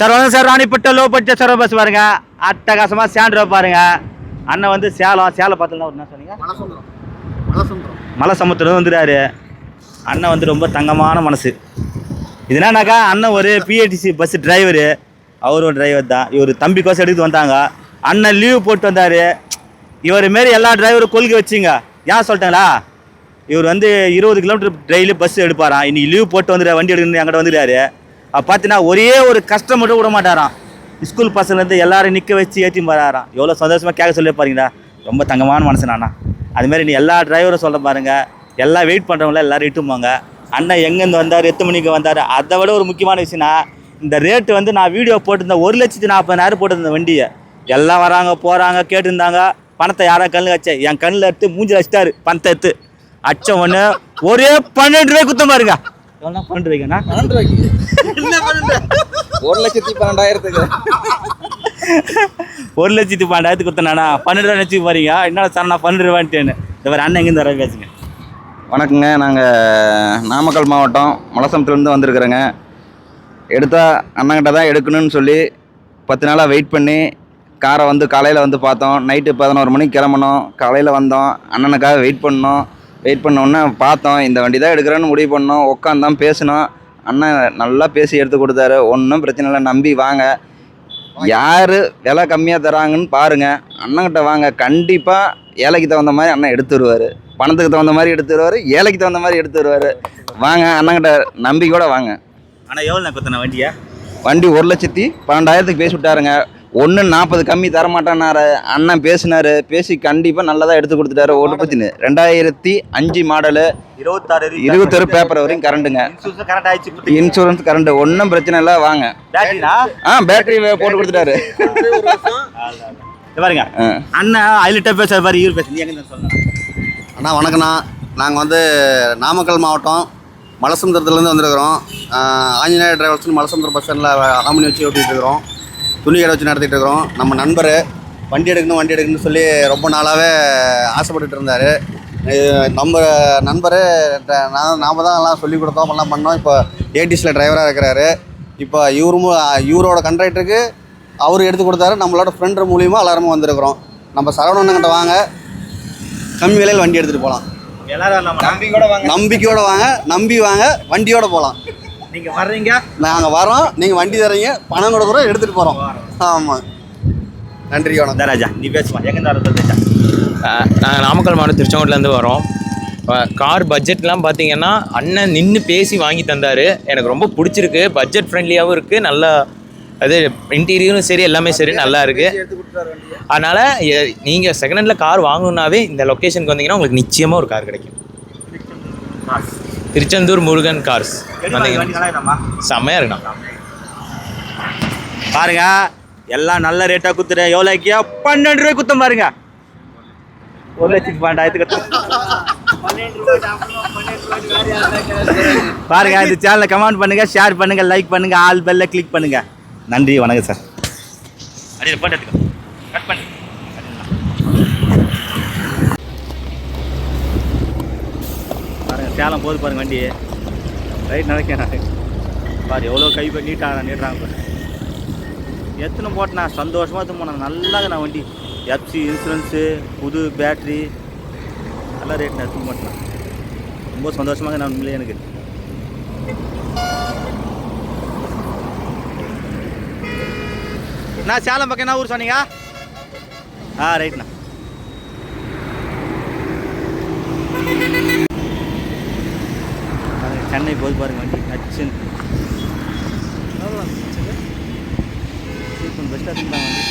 Sir வந்து sir ராணிப்பட்ட low budget sir bus பாருங்க. அட்டகாசமாக சேண்ட்ரோ பாருங்க. அண்ணன் வந்து சேலம் சேலம் பார்த்தலாம் என்ன சொன்னீங்க மலை சமுத்திரம் வந்துட்டாரு. அண்ணன் வந்து ரொம்ப தங்கமான மனசு. இது என்னன்னாக்கா அண்ணன் ஒரு பிஏடிசி பஸ் டிரைவரு அவரும் டிரைவர் தான். இவர் தம்பி கோசம் எடுத்து வந்தாங்க. அண்ணன் லீவ் போட்டு வந்தார். இவர் மாரி எல்லா டிரைவரும் கொள்கை வச்சுங்க. ஏன் சொல்லிட்டாங்களா இவர் வந்து இருபது கிலோமீட்டர் டெய்லி பஸ் எடுப்பாராம். இன்னைக்கு லீவ் போட்டு வந்துடுற வண்டி எடுக்கணும் என்கிட்ட வந்துட்டாரு அப்போ பார்த்தீங்கன்னா ஒரே ஒரு கஷ்டம் மட்டும் விட மாட்டாராம். ஸ்கூல் பசங்கலேருந்து எல்லாரும் நிற்க வச்சு ஏற்றி வராராம். எவ்வளோ சந்தோஷமாக கேட்க சொல்லி பாருங்கடா. ரொம்ப தங்கமான மனசு நானா. அதுமாரி நீ எல்லா டிரைவரும் சொல்ல பாருங்க. எல்லாம் வெயிட் பண்ணுறவங்கள எல்லாரும் இட்டுமாங்க அண்ணன் எங்கேருந்து வந்தார் எத்தனை மணிக்கு வந்தார் அதை விட ஒரு முக்கியமான விஷயம்னா இந்த ரேட்டு வந்து நான் வீடியோ போட்டிருந்தேன் ஒரு லட்சத்தி நாற்பதாயிரம் போட்டிருந்தேன் வண்டியை. எல்லாம் வராங்க போகிறாங்க கேட்டுருந்தாங்க. பணத்தை யாரோ கண்ணில் வச்சேன் என் கண்ணில் எடுத்து மூஞ்சில் வச்சிட்டாரு பணத்தை எடுத்து. அச்சம் ஒன்று ஒரே பன்னெண்டு ரூபாய் குத்தம் பாருங்க. எவ்வளோ பன்னெண்டு ரூபாய்க்குண்ணா பன்னெண்டு ரூபாய்க்கு என்ன பன்னெண்டு ஒரு லட்சத்தி பன்னெண்டாயிரத்துக்கு. ஒரு லட்சத்தி பன்னெண்டாயிரத்துக்கு குத்தனாண்ணா பன்னெண்டு ரூபா நினச்சி பாருங்க என்ன சார் நான் பன்னெண்டு ரூபான்ட்டேன்னு இந்த மாதிரி அண்ணன் எங்கேருந்து வர பேசுங்க வணக்கங்க. நாங்கள் நாமக்கல் மாவட்டம் மலசமத்துலேருந்து வந்திருக்கிறோங்க. எடுத்தால் அண்ணங்கிட்ட தான் எடுக்கணும்னு சொல்லி பத்து நாளாக வெயிட் பண்ணி காரை வந்து காலையில் வந்து பார்த்தோம். நைட்டு பதினோரு மணிக்கு கிளம்பணும். காலையில் வந்தோம். அண்ணனுக்காக வெயிட் பண்ணோம். வெயிட் பண்ணோன்னே பார்த்தோம் இந்த வண்டி தான் எடுக்கிறேன்னு முடிவு பண்ணோம் உட்காந்தான் பேசினோம். அண்ணன் நல்லா பேசி எடுத்து கொடுத்தாரு. ஒன்றும் பிரச்சனை இல்லை நம்பி வாங்க. யார் விலை கம்மியாக தராங்கன்னு பாருங்கள் அண்ணன்கிட்ட வாங்க. கண்டிப்பாக ஏழைக்கு தகுந்த மாதிரி அண்ணன் எடுத்து வருவார். பணத்துக்கு தகுந்த மாதிரி எடுத்து வருவார் ஏழைக்கு தகுந்த மாதிரி எடுத்து வருவார். வாங்க அண்ணன்கிட்ட நம்பிக்கையோட வாங்க. ஆனால் எவ்வளோ நான் குத்தன வண்டியை? வண்டி ஒரு லட்சத்தி பன்னெண்டாயிரத்துக்கு பேசி விட்டாருங்க. ஒன்று நாற்பது கம்மி தரமாட்டேன்னாரு அண்ணன் பேசினாரு. பேசி கண்டிப்பாக நல்லதாக எடுத்து கொடுத்துட்டாரு ஓட்டு பத்தினு. ரெண்டாயிரத்தி அஞ்சு மாடலு. இருபத்தாறு இருபத்தொரு பேப்பர் வரையும் கரண்ட்டுங்க இன்சூரன்ஸ் கரெக்ட் ஆயிடுச்சு இன்சூரன்ஸ் கரண்ட் ஒன்றும் பிரச்சனை இல்லை வாங்க. ஆ பேட்டரி போட்டு கொடுத்துட்டாரு. இது பாருங்க. ஆ. அண்ணன் ஐலிட்ட பேசுற பாரு இவர் பேசு நீ எங்க அண்ணா வணக்கண்ணா நாங்கள் வந்து நாமக்கல் மாவட்டம் மலசமுத்திரத்துலேருந்து வந்திருக்கிறோம். ஆஞ்சநேயர் டிரைவர்ஸ்னு மலசமுத்திரம் பஸ் ஸ்டாண்டில் ஆமணி வச்சு ஓட்டிகிட்டு இருக்கிறோம். துணி கடை வச்சு நடத்திட்டு இருக்கிறோம். நம்ம நண்பர் வண்டி எடுக்கணும் வண்டி எடுக்கணும்னு சொல்லி ரொம்ப நாளாகவே ஆசைப்பட்டுட்டு இருந்தார். நம்ம நண்பர் நான் நாம தான் எல்லாம் சொல்லி கொடுத்தோம் எல்லாம் பண்ணோம். இப்போ ஏடிஸில் டிரைவராக இருக்கிறாரு. இப்போ இவரும் இவரோட கண்ட்ராக்டருக்கு அவர் எடுத்து கொடுத்தாரு. நம்மளோட ஃப்ரெண்டு மூலியமாக எல்லாருமே வந்திருக்கிறோம். நம்ம சரவணன்கிட்ட வாங்க. கம்மி விலையில் வண்டி எடுத்துகிட்டு போகலாம் எல்லாரும் வரலாமா நம்பிக்கையோட வாங்க. நம்பி வாங்க. வண்டியோட போகலாம் நீங்க வர்றீங்க. நாங்கள் வரோம். நீங்கள் வண்டி தரீங்க. பணம் கொடுக்குறோம் எடுத்துகிட்டு போகிறோம் ஆமாம் நன்றி வணக்கம். தராஜா நீ பேசுமா எங்க வர நாங்கள் நாமக்கல் மாவட்டம் திருச்செங்கோட்டிலேருந்து வரோம். கார் பட்ஜெட்லாம் பார்த்தீங்கன்னா அண்ணன் நின்று பேசி வாங்கி தந்தார். எனக்கு ரொம்ப பிடிச்சிருக்கு. பட்ஜெட் ஃப்ரெண்ட்லியாகவும் இருக்குது நல்லா அது இன்டீரியரும் சரி எல்லாமே சரி நல்லா இருக்குது அதனால் நீங்கள் செகண்ட் ஹேண்டில் கார் வாங்கணுன்னாவே இந்த லொக்கேஷனுக்கு வந்தீங்கன்னா உங்களுக்கு நிச்சயமாக ஒரு கார் கிடைக்கும். திருச்செந்தூர் முருகன் கார்ஸ் செம்மையாக இருக்குண்ணா பாருங்க எல்லாம் நல்ல ரேட்டா குத்துறேன் எவ்வளோக்கியா பன்னெண்டு ரூபாய் குத்தம் பாருங்க. ஒரு லட்சத்தி பன்னெண்டாயிரத்துக்கு பாருங்க இந்த சேனலை கமெண்ட் பண்ணுங்க ஷேர் பண்ணுங்க லைக் பண்ணுங்க ஆல் பெல்ல கிளிக் பண்ணுங்க. நன்றி வணக்கம் சார் அடி போட்டு கட் பண்ணு. சேலம் போது பாருங்க வண்டி. ரைட் நடக்கிறேன் பாரு எவ்வளோ கை போய் நீட்டாக நீட்டுறாங்க பாரு. எத்தனை போட்டேண்ணா சந்தோஷமாக எடுத்து போனேன். நல்லா நான் வண்டி. எஃப்சி இன்சூரன்ஸு புது பேட்ரி நல்லா ரேட் நான் எத்தனை போட்டேன் ரொம்ப சந்தோஷமாக நான் உண்மையிலே எனக்கு. நான் சேலம் பக்கம் என்ன ஊர் சொன்னீங்க? ஆ ரைட்ண்ணா சென்னை போது பாருங்க வண்டி. நச்சுன்னு பெஸ்ட்டாக இருந்தாங்க வண்டி.